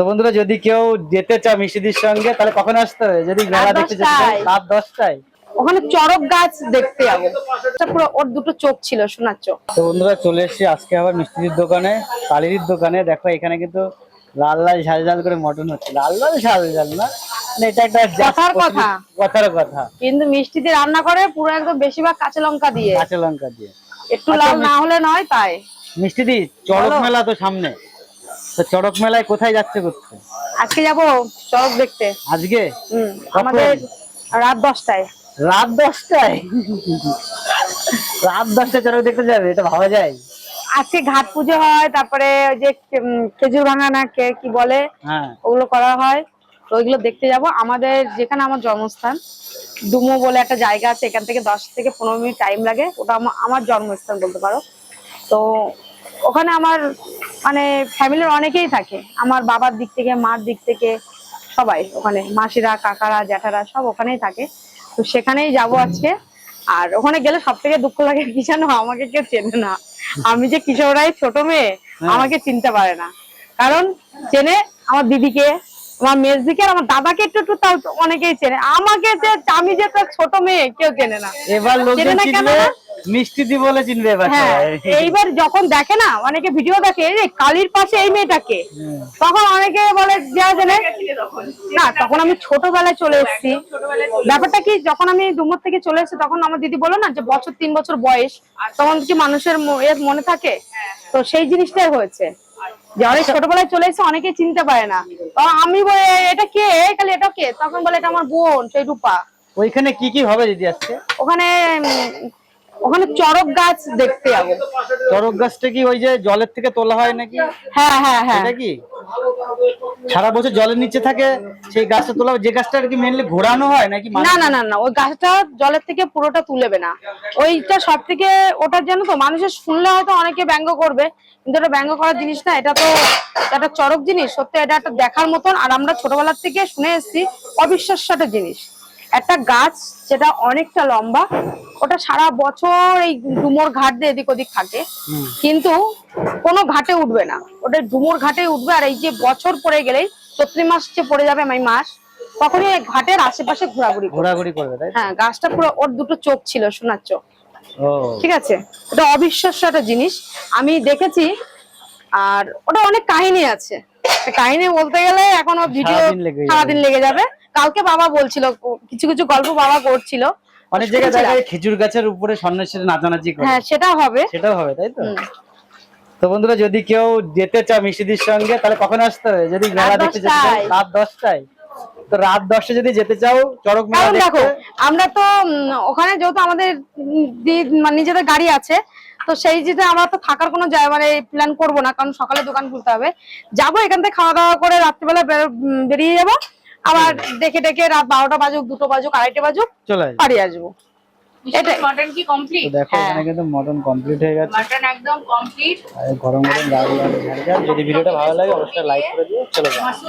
তো বন্ধুরা যদি কেউ যেতে চাও মিষ্টিদির সঙ্গে তাহলে কখন আসতে হবে? যদি মেলা দেখতে যেতে রাত দশটায়। ওখানে চড়ক গাছ দেখতে যাব। পুরো ওর দুটো চোখ ছিল সোনার চোখ। তো বন্ধুরা চলে এসেছি আজকে আবার মিষ্টিদির দোকানে কালির দোকানে। দেখো এখানে কিন্তু লাল লাল ঝাল ঝাল করে মটন হচ্ছে। লাল লাল ঝাল ঝাল না? মানে এটা একটা just কথার কথা। কথার কথা। কিন্তু মিষ্টিতে রান্না করে পুরো একদম বেশিরভাগ কাঁচা লঙ্কা দিয়ে। কাঁচা লঙ্কা দিয়ে। একটু লাল না হলে নয় তাই। মিষ্টিদি চড়ক বলো। মেলা তো সামনে। তো চড়ক মেলায় কোথায় যাচ্ছে করতে আজকে যাব চড়ক দেখতে। আজকে? আমাদের রাত দশটায়। রাত দশটায়? রাত দশটায় চড়ক দেখতে যাবে এটা ভাবা যায়? আজকে ঘাট পুজো হয় তারপরে ওই যে খেজুর ভাঙা না কে কি বলে হ্যাঁ। ওগুলো করা হয় তো ওইগুলো দেখতে যাব। আমাদের যেখানে আমার জন্মস্থান ডুমো বলে একটা জায়গা আছে এখান থেকে দশ থেকে পনেরো মিনিট টাইম লাগে ওটা আমা- আমার জন্মস্থান বলতে পারো। তো ওখানে আমার মানে ফ্যামিলির অনেকেই থাকে। আমার বাবার দিক থেকে মার দিক থেকে সবাই ওখানে। মাসিরা কাকারা জ্যাঠারা সব ওখানেই থাকে। তো সেখানেই যাব আজকে। আর ওখানে গেলে সব থেকে দুঃখ লাগে কি জানো? আমাকে কেউ চেনে না। আমি যে কিশোর রায় ছোট মেয়ে আমাকে চিনতে পারে না। কারণ চেনে আমার দিদিকে আমার মেজদিকে আমার দাদাকে একটু একটু তাও অনেকেই চেনে। আমাকে যে আমি যে তার ছোট মেয়ে কেউ চেনে না। এবার চেনে না কেন না? মিষ্টি দি বলে চিনবে হ্যাঁ এইবার যখন দেখে না অনেকে ভিডিও দেখে কালির পাশে এই মেয়েটাকে তখন অনেকে বলে যা জানে। না তখন আমি ছোটবেলায় চলে এসেছি। ব্যাপারটা কি যখন আমি ডুমুর থেকে চলে এসেছি তখন আমার দিদি বলো না যে বছর তিন বছর বয়স তখন কি মানুষের এর মনে থাকে? তো সেই জিনিসটাই হয়েছে। যে অনেক ছোটবেলায় চলে এসে অনেকে চিনতে পারে না। আমি বলে এটা কে? খালি এটা কে? তখন বলে এটা আমার বোন সেই রূপা। ওইখানে কি কি হবে দিদি আজকে? ওখানে ওখানে চড়ক গাছ দেখতে যাব। চড়ক গাছটা কি ওই যে জলের থেকে তোলা হয় নাকি? হ্যাঁ হ্যাঁ হ্যাঁ। এটা কি? সারা বছর জলের নিচে থাকে সেই গাছটা তোলা যে গাছটা আর কি মেনলি ঘোরানো হয় নাকি না না না না ওই গাছটা জলের থেকে পুরোটা তুলেবে না। ওইটা সব থেকে ওটা জানো তো মানুষের শুনলে হয়তো অনেকে ব্যঙ্গ করবে কিন্তু এটা ব্যঙ্গ করার জিনিস না এটা তো একটা চরক জিনিস। সত্যি এটা একটা দেখার মতন। আর আমরা ছোটবেলার থেকে শুনে এসেছি অবিশ্বাস্য একটা জিনিস। একটা গাছ যেটা অনেকটা লম্বা ওটা সারা বছর এই ডুমোর ঘাট দিয়ে এদিক ওদিক থাকে। কিন্তু কোনো ঘাটে উঠবে না। ওটা ডুমুর ঘাটে উঠবে আর এই যে বছর পড়ে গেলেই চৈত্রি মাস যে পড়ে যাবে এই মাস তখনই ঘাটের আশেপাশে ঘোরাঘুরি ঘোরাঘুরি করবে হ্যাঁ গাছটা পুরো ওর দুটো চোখ ছিল সোনার চোখ। ঠিক আছে? ওটা অবিশ্বাস্য একটা জিনিস। আমি দেখেছি আর ওটা অনেক কাহিনী আছে। কাহিনী বলতে গেলে এখনও ভিডিও সারাদিন লেগে যাবে। কালকে বাবা বলছিল কিছু কিছু গল্প বাবা করছিল। অনেক জায়গায় দেখা যায় খেজুর গাছের উপরে সন্ন্যাসীরা নাচানাচি করে। হ্যাঁ সেটা হবে। সেটাও হবে তাই তো? তো বন্ধুরা যদি কেউ যেতে চাও মিষ্টিদির সঙ্গে তাহলে কখন আসতে হবে? যদি মেলা দেখতে যেতে রাত দশটায়। তো রাত দশটা যদি যেতে চাও চড়ক মেলা দেখো আমরা তো ওখানে যেহেতু আমাদের মানে নিজেদের গাড়ি আছে তো সেই যেটা আমরা তো থাকার কোনো জায়গা মানে প্ল্যান করব না কারণ সকালে দোকান খুলতে হবে। যাব এখান থেকে খাওয়া দাওয়া করে রাত্রিবেলা বেরিয়ে যাব। আবার দেখে দেখে রাত বারোটা বাজুক দুটো বাজুক আড়াইটা বাজুক চলে আসবে। বাড়ি আসব। মটন কি কমপ্লিট দেখো হ্যাঁ। এখানে কিন্তু মটন কমপ্লিট হয়ে গেছে। মটন একদম কমপ্লিট গরম গরম। যদি ভিডিওটা ভালো লাগে অবশ্যই লাইক করে দিও চলে যাও